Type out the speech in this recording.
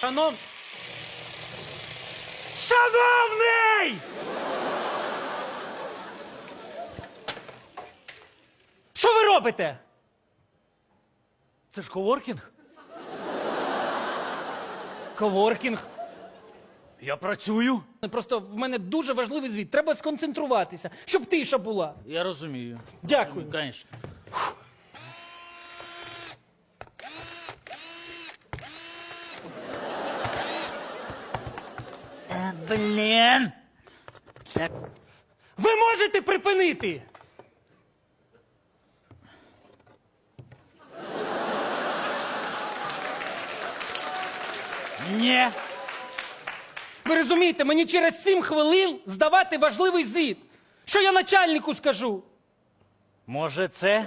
Шанов... Шановний! Що ви робите? Це ж коворкінг? Коворкінг. Я працюю. Просто в мене дуже важливий звіт. Треба сконцентруватися, щоб тиша була. Я розумію. Дякую. Звісно. Блін. Ви можете припинити? ні. Ви розумієте, мені через сім хвилин здавати важливий звіт. Що я начальнику скажу? Може, це